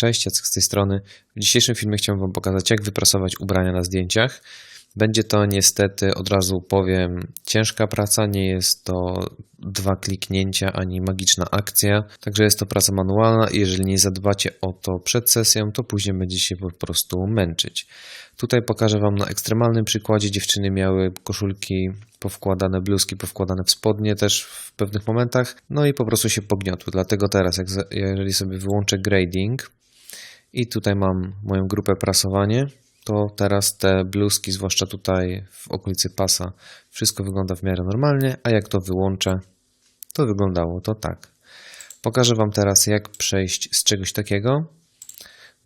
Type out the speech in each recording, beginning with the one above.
Cześć, Jacek z tej strony. W dzisiejszym filmie chciałbym Wam pokazać, jak wyprasować ubrania na zdjęciach. Będzie to niestety, od razu powiem, ciężka praca, nie jest to dwa kliknięcia ani magiczna akcja, także jest to praca manualna i jeżeli nie zadbacie o to przed sesją, to później będzie się po prostu męczyć. Tutaj pokażę Wam na ekstremalnym przykładzie. Dziewczyny miały koszulki powkładane, bluzki powkładane w spodnie też w pewnych momentach, no i po prostu się pogniotły. Dlatego teraz, jak, jeżeli sobie wyłączę grading i tutaj mam moją grupę prasowanie, to teraz te bluzki, zwłaszcza tutaj w okolicy pasa, wszystko wygląda w miarę normalnie, a jak to wyłączę, to wyglądało to tak. Pokażę Wam teraz, jak przejść z czegoś takiego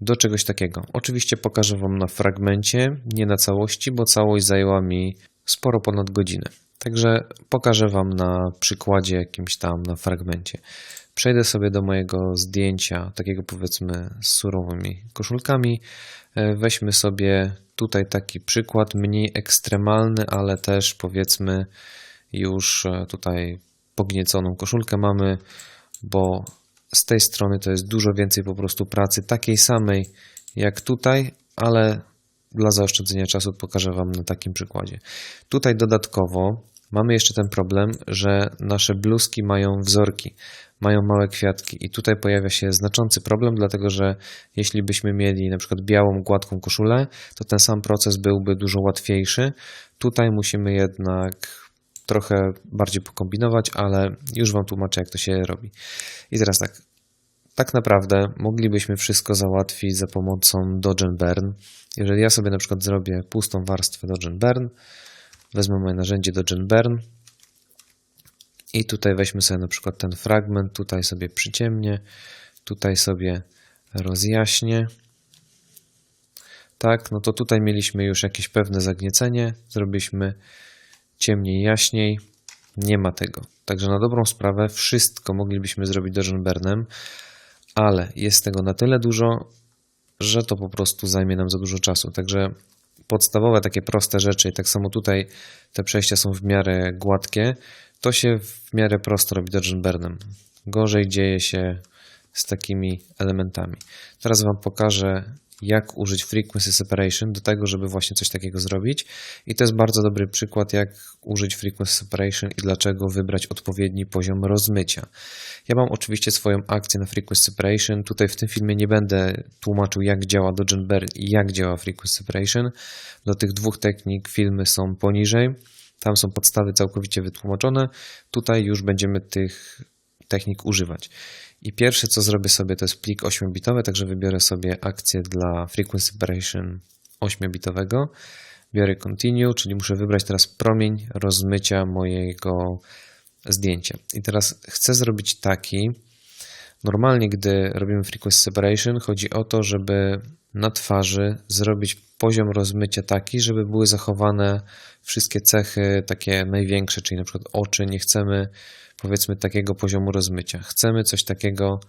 do czegoś takiego. Oczywiście pokażę Wam na fragmencie, nie na całości, bo całość zajęła mi sporo ponad godzinę. Także pokażę Wam na przykładzie jakimś tam, na fragmencie. Przejdę sobie do mojego zdjęcia, takiego powiedzmy z surowymi koszulkami. E, weźmy sobie tutaj taki przykład, mniej ekstremalny, ale też powiedzmy już e, tutaj pognieconą koszulkę mamy, bo z tej strony to jest dużo więcej po prostu pracy, takiej samej jak tutaj, ale dla zaoszczędzenia czasu pokażę Wam na takim przykładzie. Tutaj dodatkowo mamy jeszcze ten problem, że nasze bluzki mają wzorki, mają małe kwiatki i tutaj pojawia się znaczący problem, dlatego że jeśli byśmy mieli na przykład białą, gładką koszulę, to ten sam proces byłby dużo łatwiejszy. Tutaj musimy jednak trochę bardziej pokombinować, ale już Wam tłumaczę, jak to się robi. I teraz tak, tak naprawdę moglibyśmy wszystko załatwić za pomocą Dodge Burn. Jeżeli ja sobie na przykład zrobię pustą warstwę Dodge Burn, wezmę moje narzędzie Dodge Burn i tutaj weźmy sobie na przykład ten fragment, tutaj sobie przyciemnię, tutaj sobie rozjaśnię. Tak, no to tutaj mieliśmy już jakieś pewne zagniecenie, zrobiliśmy ciemniej, jaśniej. Nie ma tego. Także na dobrą sprawę wszystko moglibyśmy zrobić Dodge Burnem, ale jest tego na tyle dużo, że to po prostu zajmie nam za dużo czasu. Także podstawowe, takie proste rzeczy, tak samo tutaj te przejścia są w miarę gładkie, to się w miarę prosto robi Dodge Burnem. Gorzej dzieje się z takimi elementami. Teraz Wam pokażę, jak użyć frequency separation do tego, żeby właśnie coś takiego zrobić. I to jest bardzo dobry przykład, jak użyć frequency separation i dlaczego wybrać odpowiedni poziom rozmycia. Ja mam oczywiście swoją akcję na frequency separation. Tutaj w tym filmie nie będę tłumaczył, jak działa Bear i jak działa frequency separation. Do tych dwóch technik filmy są poniżej. Tam są podstawy całkowicie wytłumaczone. Tutaj już będziemy tych technik używać. I pierwsze co zrobię sobie to jest plik 8-bitowy, także wybiorę sobie akcję dla Frequency Separation 8-bitowego. Biorę Continue, czyli muszę wybrać teraz promień rozmycia mojego zdjęcia. I teraz chcę zrobić taki. Normalnie, gdy robimy Frequency Separation, chodzi o to, żeby na twarzy zrobić poziom rozmycia taki, żeby były zachowane wszystkie cechy takie największe, czyli na przykład oczy. Nie chcemy powiedzmy takiego poziomu rozmycia. Chcemy coś takiego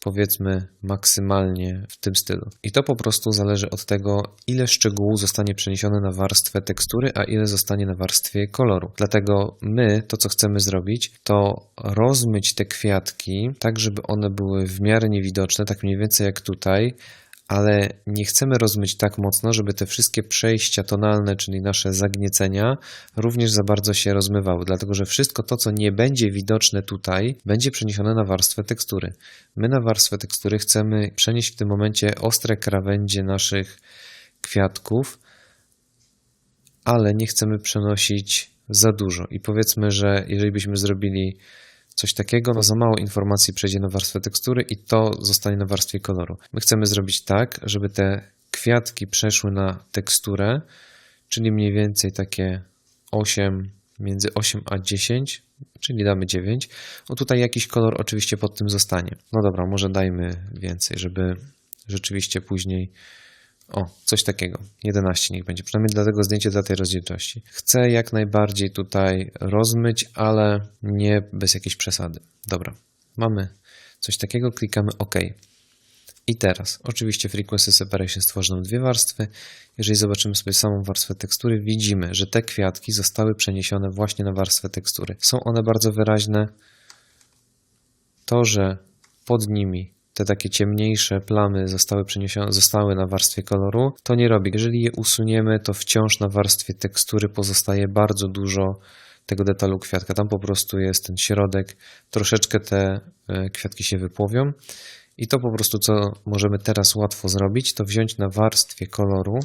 powiedzmy maksymalnie w tym stylu. I to po prostu zależy od tego, ile szczegółów zostanie przeniesione na warstwę tekstury, a ile zostanie na warstwie koloru. Dlatego my to, co chcemy zrobić, to rozmyć te kwiatki tak, żeby one były w miarę niewidoczne, tak mniej więcej jak tutaj, ale nie chcemy rozmyć tak mocno, żeby te wszystkie przejścia tonalne, czyli nasze zagniecenia, również za bardzo się rozmywały, dlatego że wszystko to, co nie będzie widoczne tutaj, będzie przeniesione na warstwę tekstury. My na warstwę tekstury chcemy przenieść w tym momencie ostre krawędzie naszych kwiatków, ale nie chcemy przenosić za dużo. I powiedzmy, że jeżeli byśmy zrobili coś takiego, no za mało informacji przejdzie na warstwę tekstury i to zostanie na warstwie koloru. My chcemy zrobić tak, żeby te kwiatki przeszły na teksturę, czyli mniej więcej takie 8, między 8 a 10, czyli damy 9. O tutaj jakiś kolor oczywiście pod tym zostanie. No dobra, może dajmy więcej, żeby rzeczywiście później o, coś takiego. 11 niech będzie. Przynajmniej dla tego zdjęcia, dla tej rozdzielczości. Chcę jak najbardziej tutaj rozmyć, ale nie bez jakiejś przesady. Dobra, mamy coś takiego, klikamy OK. I teraz, oczywiście Frequency Separation stworzono dwie warstwy. Jeżeli zobaczymy sobie samą warstwę tekstury, widzimy, że te kwiatki zostały przeniesione właśnie na warstwę tekstury. Są one bardzo wyraźne. To, że pod nimi te takie ciemniejsze plamy zostały przeniesione, zostały na warstwie koloru, to nie robi. Jeżeli je usuniemy, to wciąż na warstwie tekstury pozostaje bardzo dużo tego detalu kwiatka. Tam po prostu jest ten środek, troszeczkę te e, kwiatki się wypłowią. I to po prostu, co możemy teraz łatwo zrobić, to wziąć na warstwie koloru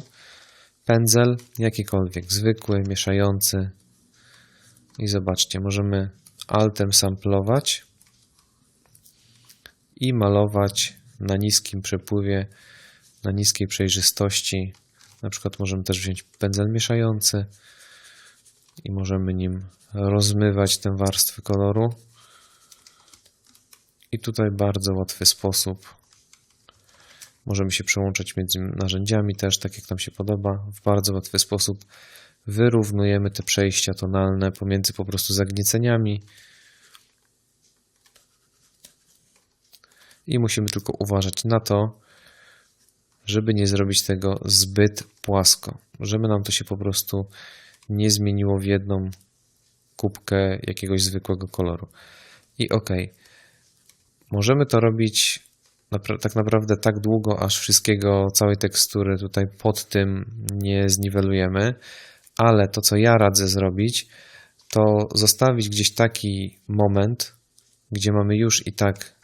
pędzel, jakikolwiek, zwykły, mieszający. I zobaczcie, możemy altem samplować i malować na niskim przepływie, na niskiej przejrzystości. Na przykład możemy też wziąć pędzel mieszający i możemy nim rozmywać tę warstwę koloru. I tutaj bardzo łatwy sposób. Możemy się przełączać między narzędziami też, tak jak nam się podoba. W bardzo łatwy sposób wyrównujemy te przejścia tonalne pomiędzy po prostu zagnieceniami. I musimy tylko uważać na to, żeby nie zrobić tego zbyt płasko, żeby nam to się po prostu nie zmieniło w jedną kubkę jakiegoś zwykłego koloru. I ok, możemy to robić tak naprawdę tak długo, aż wszystkiego, całej tekstury tutaj pod tym nie zniwelujemy, ale to, co ja radzę zrobić, to zostawić gdzieś taki moment, gdzie mamy już i tak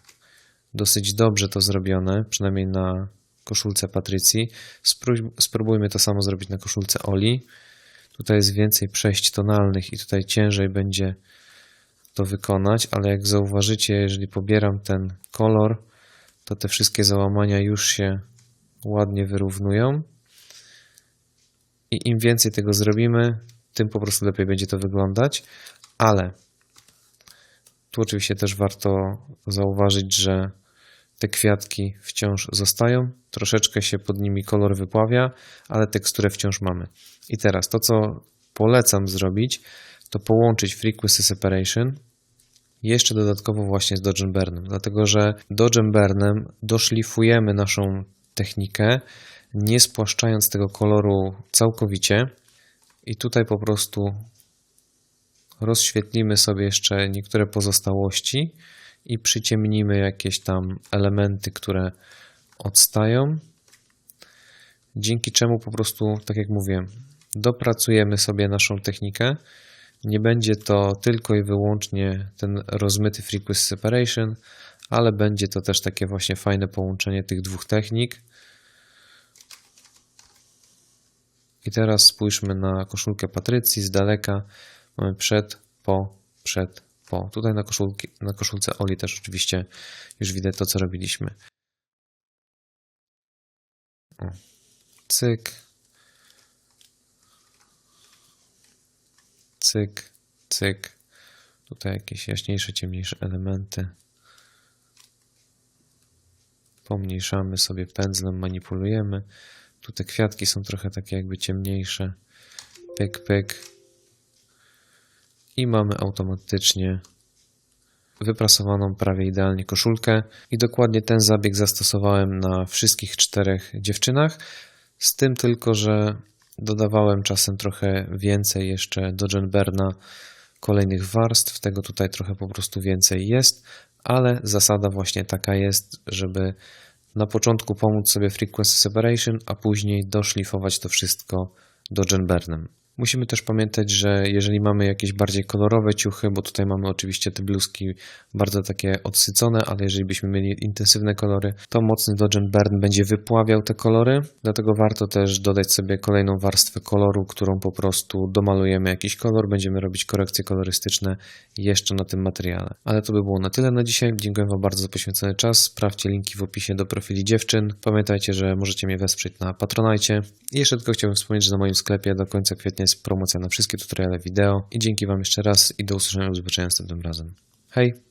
dosyć dobrze to zrobione, przynajmniej na koszulce Patrycji. Spróbujmy to samo zrobić na koszulce Oli. Tutaj jest więcej przejść tonalnych i tutaj ciężej będzie to wykonać, ale jak zauważycie, jeżeli pobieram ten kolor, to te wszystkie załamania już się ładnie wyrównują. I im więcej tego zrobimy, tym po prostu lepiej będzie to wyglądać. Ale tu oczywiście też warto zauważyć, że te kwiatki wciąż zostają, troszeczkę się pod nimi kolor wypławia, ale teksturę wciąż mamy. I teraz to, co polecam zrobić, to połączyć Frequency Separation jeszcze dodatkowo właśnie z Dodge Burnem, dlatego że Dodge Burnem doszlifujemy naszą technikę, nie spłaszczając tego koloru całkowicie. I tutaj po prostu rozświetlimy sobie jeszcze niektóre pozostałości i przyciemnimy jakieś tam elementy, które odstają, dzięki czemu po prostu, tak jak mówiłem, dopracujemy sobie naszą technikę. Nie będzie to tylko i wyłącznie ten rozmyty frequency separation, ale będzie to też takie właśnie fajne połączenie tych dwóch technik. I teraz spójrzmy na koszulkę Patrycji z daleka. Mamy przed, po, przed, po. Tutaj na, koszulki, na koszulce Oli też oczywiście już widać to, co robiliśmy. O. Cyk. Cyk, cyk. Tutaj jakieś jaśniejsze, ciemniejsze elementy. Pomniejszamy sobie pędzlem, manipulujemy. Tu te kwiatki są trochę takie jakby ciemniejsze. Pyk, pyk. I mamy automatycznie wyprasowaną prawie idealnie koszulkę. I dokładnie ten zabieg zastosowałem na wszystkich czterech dziewczynach. Z tym tylko, że dodawałem czasem trochę więcej jeszcze do Jenberna kolejnych warstw. Tego tutaj trochę po prostu więcej jest, ale zasada właśnie taka jest, żeby na początku pomóc sobie Frequency Separation, a później doszlifować to wszystko do Jenbernem. Musimy też pamiętać, że jeżeli mamy jakieś bardziej kolorowe ciuchy, bo tutaj mamy oczywiście te bluzki bardzo takie odsycone, ale jeżeli byśmy mieli intensywne kolory, to mocny Dodge Burn będzie wypławiał te kolory, dlatego warto też dodać sobie kolejną warstwę koloru, którą po prostu domalujemy jakiś kolor, będziemy robić korekcje kolorystyczne jeszcze na tym materiale. Ale to by było na tyle na dzisiaj. Dziękuję Wam bardzo za poświęcony czas. Sprawdźcie linki w opisie do profili dziewczyn. Pamiętajcie, że możecie mnie wesprzeć na Patronajcie. I jeszcze tylko chciałbym wspomnieć, że na moim sklepie do końca kwietnia jest promocja na wszystkie tutoriale wideo i dzięki Wam jeszcze raz i do usłyszenia lub zobaczenia następnym razem. Hej!